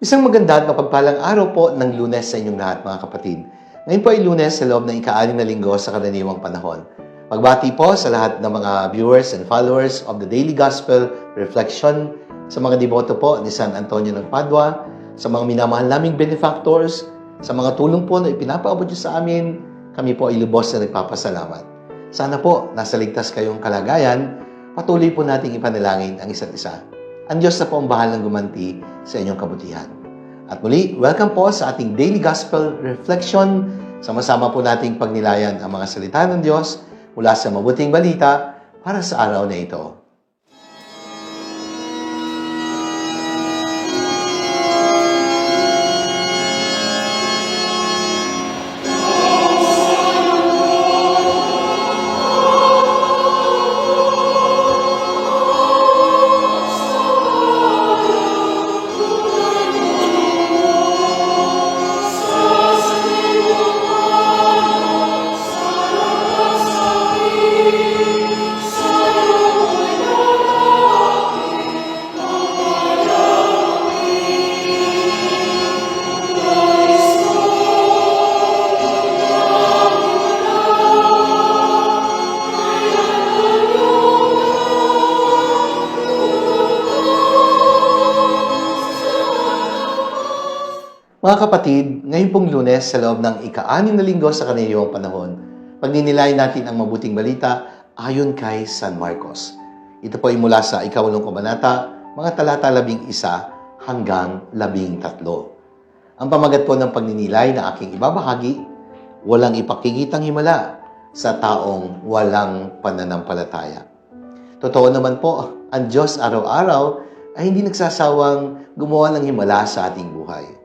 Isang maganda at mapagpalang araw po ng lunes sa inyong lahat mga kapatid. Ngayon po ay lunes sa loob ng ika na linggo sa karaniwang panahon. Pagbati po sa lahat ng mga viewers and followers of the Daily Gospel Reflection, sa mga deboto po ni San Antonio ng Padua, sa mga minamahal naming benefactors, sa mga tulong po na ipinapaabot niyo sa amin, kami po ay lubos na nagpapasalamat. Sana po, nasa ligtas kayong kalagayan, patuloy po nating ipanalangin ang isa't isa. Ang Diyos na po ang bahalang gumanti sa inyong kabutihan. At muli, welcome po sa ating Daily Gospel Reflection. Sama-sama po nating pagnilayan ang mga salita ng Diyos mula sa mabuting balita para sa araw na ito. Mga kapatid, ngayon pong lunes sa loob ng ika-anim na linggo sa kaniliwang panahon, pagninilay natin ang mabuting balita ayon kay San Marcos. Ito po ay mula sa ikawalong kabanata, mga talata labing isa hanggang labing tatlo. Ang pamagat po ng pagninilay na aking ibabahagi, walang ipakikitang himala sa taong walang pananampalataya. Totoo naman po, ang Diyos araw-araw ay hindi nagsasawang gumawa ng himala sa ating buhay.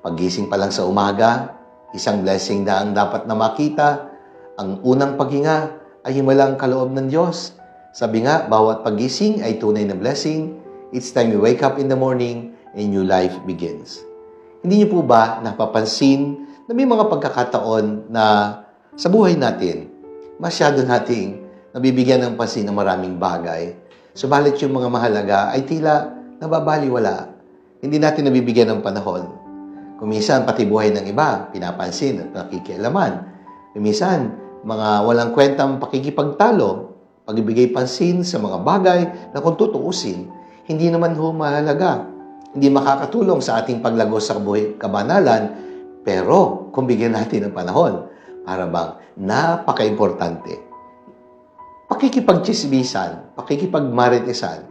Paggising pa lang sa umaga, isang blessing na ang dapat na makita, ang unang paghinga ay himalang kaloob ng Diyos. Sabi nga, bawat paggising ay tunay na blessing. It's time you wake up in the morning, a new life begins. Hindi niyo po ba napapansin na may mga pagkakataon na sa buhay natin, masyado nating nabibigyan ng pansin ng maraming bagay. Subalit yung mga mahalaga ay tila nababaliwala. Hindi natin nabibigyan ng panahon. Kumisan, pati buhay ng iba, pinapansin at nakikialaman. Kumisan, mga walang kwentang pakikipagtalo, pagbibigay pansin sa mga bagay na kung tutuusin, hindi naman ho mahalaga. Hindi makakatulong sa ating paglago sa buhay kabanalan, pero kung bigyan natin ng panahon, para bang napaka-importante. Pakikipagchismisan, pakikipagmaritisan,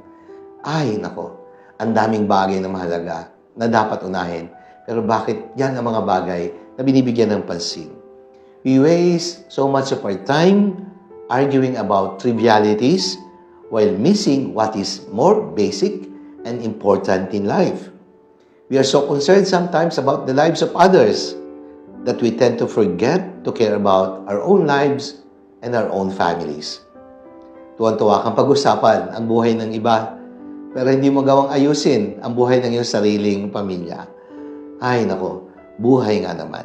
ay nako, ang daming bagay na mahalaga na dapat unahin pero bakit yan ang mga bagay na binibigyan ng pansin? We waste so much of our time arguing about trivialities while missing what is more basic and important in life. We are so concerned sometimes about the lives of others that we tend to forget to care about our own lives and our own families. Tuwan-tuwa kang pag-usapan ang buhay ng iba, pero hindi mo gawang ayusin ang buhay ng iyong sariling pamilya. Ay, nako, buhay nga naman.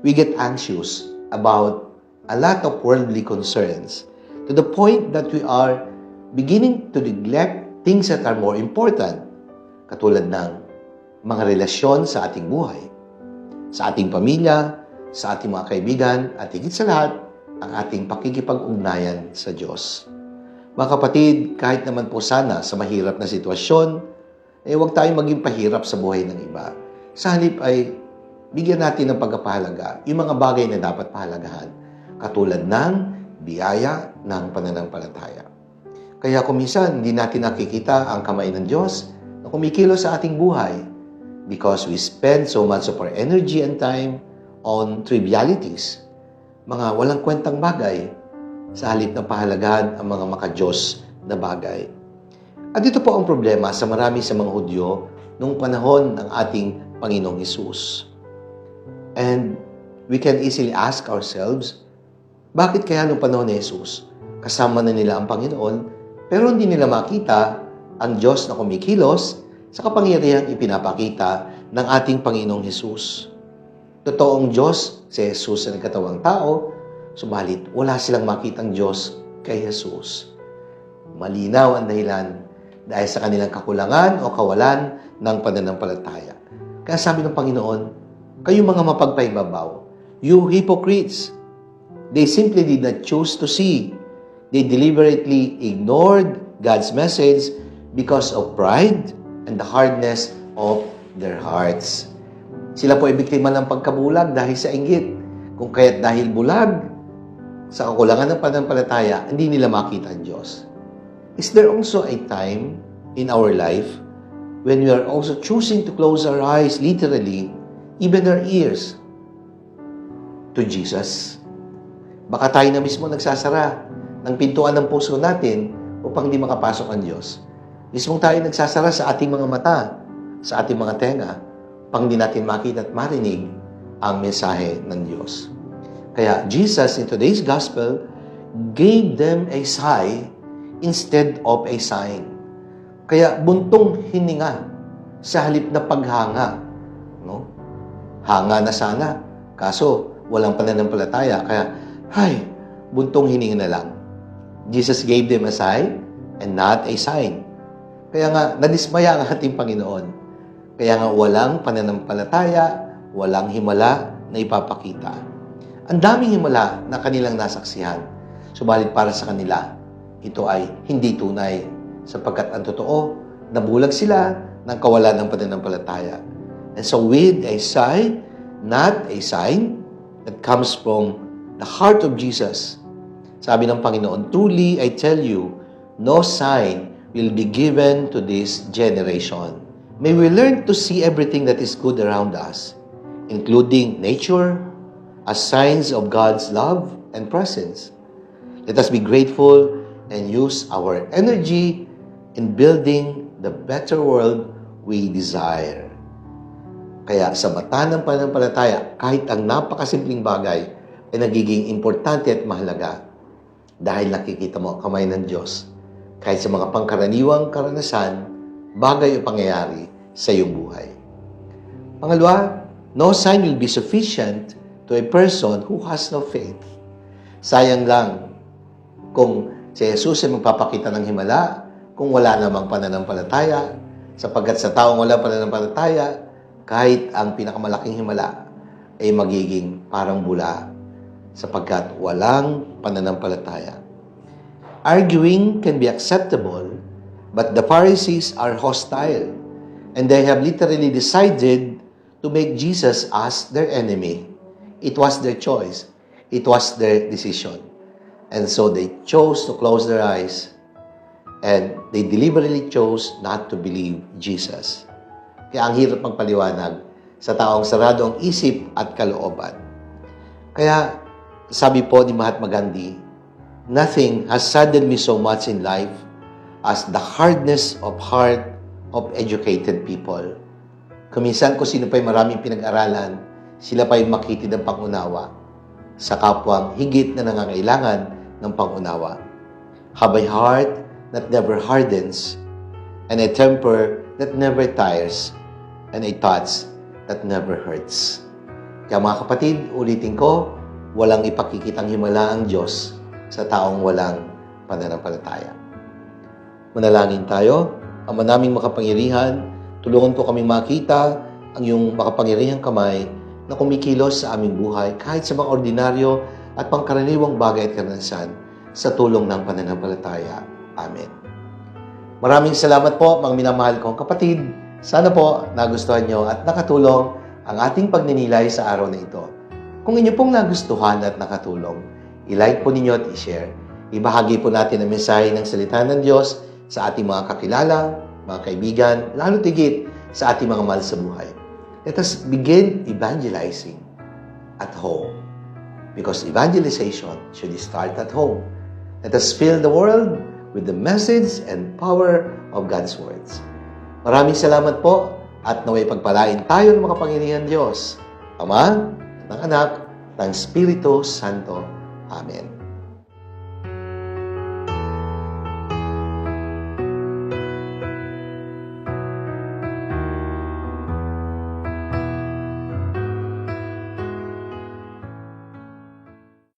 We get anxious about a lot of worldly concerns to the point that we are beginning to neglect things that are more important, katulad ng mga relasyon sa ating buhay, sa ating pamilya, sa ating mga kaibigan, at higit sa lahat, ang ating pakikipag-ugnayan sa Diyos. Mga kapatid, kahit naman po sana sa mahirap na sitwasyon, eh huwag tayong maging pahirap sa buhay ng iba sa ay bigyan natin ng pagkapahalaga yung mga bagay na dapat pahalagahan, katulad ng biyaya ng pananampalataya. Kaya kumisan, hindi natin nakikita ang kamay ng Diyos na kumikilos sa ating buhay because we spend so much of our energy and time on trivialities, mga walang kwentang bagay, sa halip na pahalagahan ang mga makajos na bagay. At ito po ang problema sa marami sa mga Hudyo nung panahon ng ating Panginoong Isus. And we can easily ask ourselves, bakit kaya nung panahon ni Jesus, kasama na nila ang Panginoon, pero hindi nila makita ang Diyos na kumikilos sa kapangyarihang ipinapakita ng ating Panginoong Jesus. Totoong Diyos, si Jesus na nagkatawang tao, subalit wala silang makitang Diyos kay Jesus. Malinaw ang dahilan dahil sa kanilang kakulangan o kawalan ng pananampalataya. Kaya sabi ng Panginoon, kayo mga mapagpaibabaw, you hypocrites, they simply did not choose to see. They deliberately ignored God's message because of pride and the hardness of their hearts. Sila po ay biktima ng pagkabulag dahil sa inggit. Kung kaya't dahil bulag, sa kakulangan ng pananampalataya, hindi nila makita ang Diyos. Is there also a time in our life when we are also choosing to close our eyes, literally, even our ears, to Jesus? Baka tayo na mismo nagsasara ng pintuan ng puso natin upang di makapasok ang Diyos. Mismong tayo nagsasara sa ating mga mata, sa ating mga tenga, pang di natin makita at marinig ang mensahe ng Diyos. Kaya Jesus in today's gospel gave them a sigh instead of a sign. Kaya buntong hininga sa halip na paghanga. No? Hanga na sana. Kaso, walang pananampalataya. Kaya, hay, buntong hininga na lang. Jesus gave them a sign and not a sign. Kaya nga, nadismaya ang ating Panginoon. Kaya nga, walang pananampalataya, walang himala na ipapakita. Ang daming himala na kanilang nasaksihan. Subalit para sa kanila, ito ay hindi tunay sapagkat ang totoo, nabulag sila ng kawalan ng pananampalataya. And so with a sign, not a sign, that comes from the heart of Jesus. Sabi ng Panginoon, Truly I tell you, no sign will be given to this generation. May we learn to see everything that is good around us, including nature, as signs of God's love and presence. Let us be grateful and use our energy in building the better world we desire. Kaya sa mata ng pananampalataya, kahit ang napakasimpleng bagay ay nagiging importante at mahalaga dahil nakikita mo ang kamay ng Diyos kahit sa mga pangkaraniwang karanasan, bagay o pangyayari sa iyong buhay. Pangalawa, no sign will be sufficient to a person who has no faith. Sayang lang kung si Jesus ay magpapakita ng himala kung wala namang pananampalataya, sapagkat sa taong wala pananampalataya, kahit ang pinakamalaking himala ay magiging parang bula sapagkat walang pananampalataya. Arguing can be acceptable, but the Pharisees are hostile, and they have literally decided to make Jesus as their enemy. It was their choice. It was their decision. And so they chose to close their eyes and they deliberately chose not to believe Jesus. Kaya ang hirap magpaliwanag sa taong sarado ang isip at kalooban. Kaya sabi po ni Mahatma Gandhi, Nothing has saddened me so much in life as the hardness of heart of educated people. Kuminsan ko sino pa'y maraming pinag-aralan, sila pa'y makitid ng pangunawa sa kapwang higit na nangangailangan ng pangunawa. Have a heart that never hardens, and a temper that never tires, and a touch that never hurts. Kaya mga kapatid, ulitin ko, walang ipakikitang himala ang Diyos sa taong walang pananampalataya. Manalangin tayo, Ama naming makapangyarihan, tulungan po kaming makita ang iyong makapangyarihang kamay na kumikilos sa aming buhay kahit sa mga ordinaryo at pangkaraniwang bagay at karanasan sa tulong ng pananampalataya. Amen. Maraming salamat po, mga minamahal kong kapatid. Sana po nagustuhan nyo at nakatulong ang ating pagninilay sa araw na ito. Kung inyo pong nagustuhan at nakatulong, i-like po ninyo at i-share. Ibahagi po natin ang mensahe ng salita ng Diyos sa ating mga kakilala, mga kaibigan, lalo tigit sa ating mga mahal sa buhay. Let us begin evangelizing at home. Because evangelization should start at home. Let us fill the world with the message and power of God's words. Maraming salamat po at naway pagpalain tayo ng makapangyarihan Diyos. Ama, ng Anak, ng Espiritu Santo. Amen.